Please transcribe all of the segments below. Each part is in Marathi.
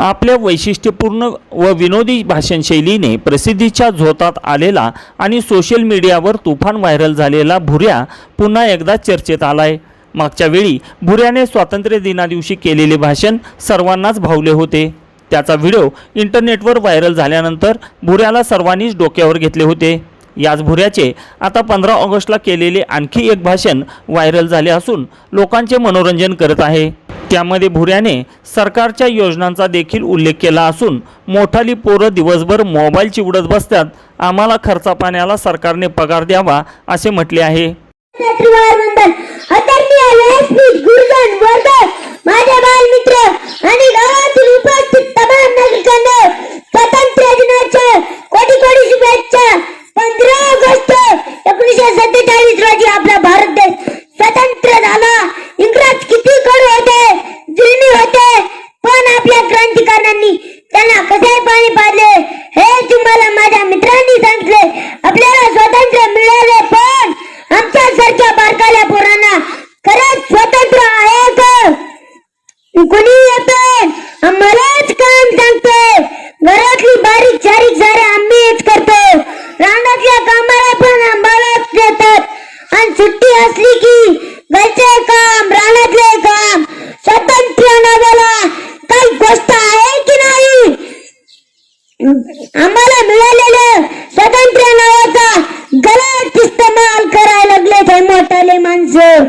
आपल्या वैशिष्ट्यपूर्ण व विनोदी भाषणशैलीने प्रसिद्धीच्या झोतात आलेला आणि सोशल मीडियावर तुफान व्हायरल झालेला भुऱ्या पुन्हा एकदा चर्चेत आलाय. मागच्या वेळी भुऱ्याने स्वातंत्र्य दिनादिवशी केलेले भाषण सर्वांनाच भावले होते. त्याचा व्हिडिओ इंटरनेटवर व्हायरल झाल्यानंतर भुऱ्याला सर्वांनीच डोक्यावर घेतले होते. याच भुऱ्याचे आता पंधरा ऑगस्टला केलेले आणखी एक भाषण व्हायरल झाले असून लोकांचे मनोरंजन करत आहे. त्यामध्ये भुऱ्याने सरकारच्या योजनांचा देखील उल्लेख केला असून मोठाली पोरं दिवसभर मोबाईल चिवडत बसतात. आम्हाला खर्चा पाण्याला सरकारने पगार द्यावा असे म्हटले आहे. माझ्या बालमित्र आणि कसे पाणी पाडले. हे तुम्हाला माझ्या मित्रांनी सांगितले. आपल्याला स्वातंत्र्य मिळाले पण आमच्या सारख्या बारकाल्या पोरांना खरंच स्वातंत्र्य आहे का? कोणी येते? आम्हालाच काम सांगतोय. घरातली बारीक सारीक सारे आम्हीच करतो रानातल्या कामाला पण आम्हालाच देतात आणि सुट्टी असली की घरचे काम रानातले काम स्वतंत्र नावाला काही गोष्ट आहे की नाही आम्हाला मिळालेलं स्वातंत्र्य नावाचा गलत इस्तेमाल करायला लागले ते मोठाले माणसं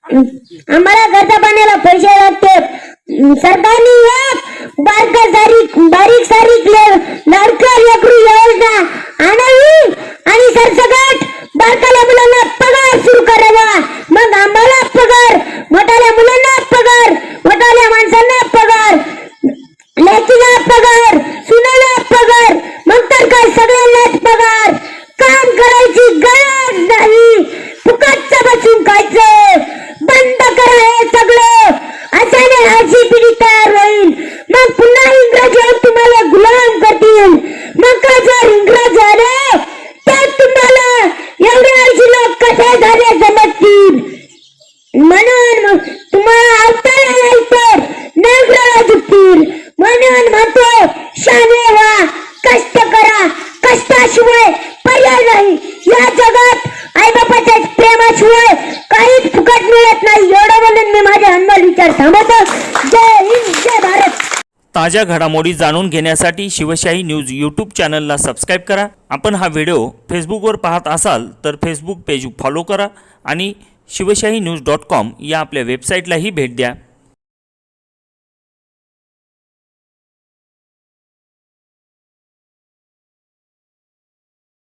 आम्हाला घरचा पाण्याला पैसे लागते सरकारने एक बारका सारीक बारीक सारीक ले- लाडक्या लेकरू योजना आणावी आणि सरसकट बारकाल्या मुलांना पगार सुरू करावा मग आम्हाला पगार मोठाल्या मुलांना पगार मोठाल्या माणसांना पगार लेकीला पगार सुनाला पगार मग तर काय सगळ्यांनाच पगार काम करायची गरज नाही फुकटचं बसून खायचं बंद करा हे सगळं अशाने अशी पिढी तयार होईल मग पुन्हा इंग्रज येऊन तुम्हाला गुलाम करतील मग का जर इंग्रज आले तर तुम्हाला एवढे ऐंशी लोक कसे झाले समजतील म्हणून मग तुम्हाला अवतारा नाही तर नागराला झुकतील जीवन म्हणतो शाने व्हा कष्ट करा कष्टाशिवाय पर्याय नाही. या जगात आईबापाच्या प्रेमाशिवाय काहीच फुकट मिळत नाही. एवढं म्हणून मी माझे अनमोल विचार थांबवतो जय हिंद जय भारत. ताज्या घडामोडी जाणून घेण्यासाठी शिवशाही न्यूज यूट्यूब चॅनलला सबस्क्राईब करा. आपण हा व्हिडिओ फेसबुकवर पाहत असाल तर फेसबुक पेज फॉलो करा आणि शिवशाही न्यूज डॉट कॉम या आपल्या वेबसाईटलाही भेट द्या.